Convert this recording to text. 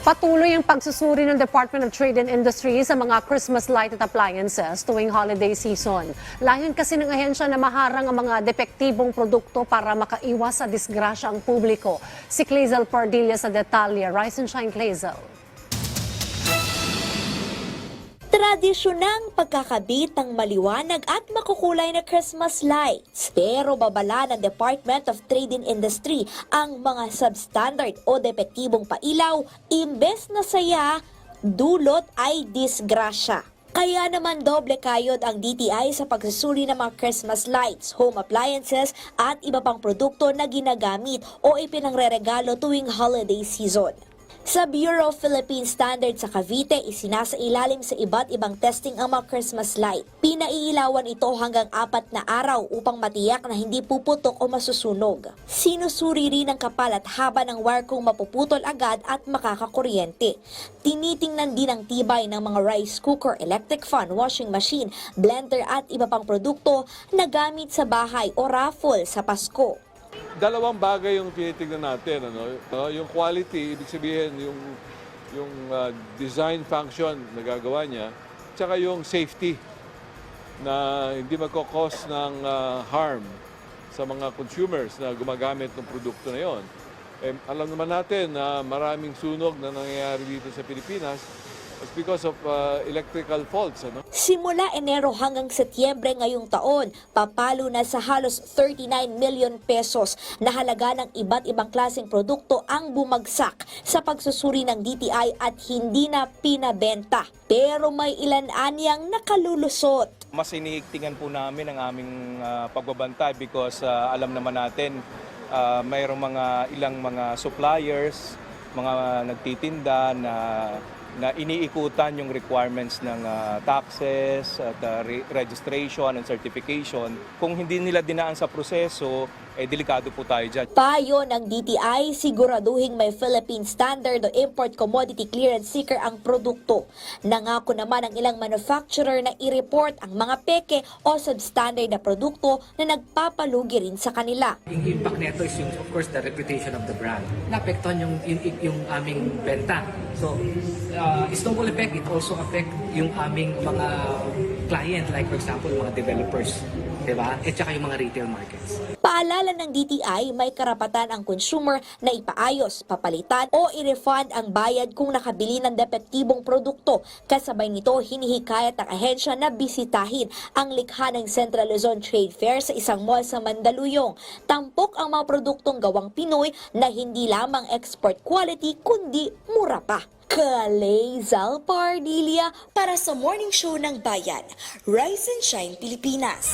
Patuloy ang pagsusuri ng Department of Trade and Industry sa mga Christmas light at appliances tuwing holiday season. Layon kasi ng ahensya na maharang ang mga depektibong produkto para makaiwas sa disgrasya ang publiko. Si Clazel Pardilla sa detalye. Rise and shine, Clazel. Tradisyonang pagkakabit ng maliwanag at makukulay na Christmas lights. Pero babala ng Department of Trade and Industry ang mga substandard o depektibong pailaw, imbes na saya, dulot ay disgrasya. Kaya naman doble kayod ang DTI sa pagsusuri ng mga Christmas lights, home appliances at iba pang produkto na ginagamit o ipinangreregalo tuwing holiday season. Sa Bureau of Philippine Standards sa Cavite, isinasailalim sa iba't ibang testing ang mga Christmas light. Pinaiilawan ito hanggang apat na araw upang matiyak na hindi puputok o masusunog. Sinusuri rin ang kapal at haba ng wire kung mapuputol agad at makakakuryente. Tinitingnan din ang tibay ng mga rice cooker, electric fan, washing machine, blender at iba pang produkto na gamit sa bahay o raffle sa Pasko. Dalawang bagay yung tinitingnan natin. Ano? Yung quality, ibig sabihin yung, yung uh, design function na gagawa niya, tsaka yung safety na hindi magkakos ng uh, harm sa mga consumers na gumagamit ng produkto na yon. Eh, alam naman natin na maraming sunog na nangyayari dito sa Pilipinas It's because of uh, electrical faults. Ano? Simula Enero hanggang Setyembre ngayong taon, papalo na sa halos 39 million pesos na halaga ng iba't ibang klaseng produkto ang bumagsak sa pagsusuri ng DTI at hindi na pinabenta. Pero may ilan anyang nakalulusot. mas iniigtingan po namin ang aming ah, pagbabantay because ah, alam naman natin ah, mayroong mga ilang mga suppliers, mga nagtitinda na na iniikutan yung requirements ng ah, taxes at ah, re- registration and certification. Kung hindi nila dinaan sa proseso, eh delikado po tayo dyan. Payo ng DTI, siguraduhin may Philippine Standard o Import Commodity Clearance Seeker ang produkto. Nangako naman ang ilang manufacturer na i-report ang mga peke o substandard na produkto na nagpapalugi rin sa kanila. Yung impact nito is yung, of course, the reputation of the brand. Naapektuhan yung, yung, yung aming benta. So, uh, snowball effect, it also affect yung aming mga client, like for example, mga developers. Diba? At saka yung mga retail markets. Paalala ng DTI, may karapatan ang consumer na ipaayos, papalitan o i-refund ang bayad kung nakabili ng depektibong produkto. Kasabay nito, hinihikayat ng ahensya na bisitahin ang likha ng Central Luzon Trade Fair sa isang mall sa Mandaluyong. Tampok ang mga produktong gawang Pinoy na hindi lamang export quality kundi mura pa. Kalezal Pardilia para sa Morning Show ng Bayan. Rise and Shine Pilipinas.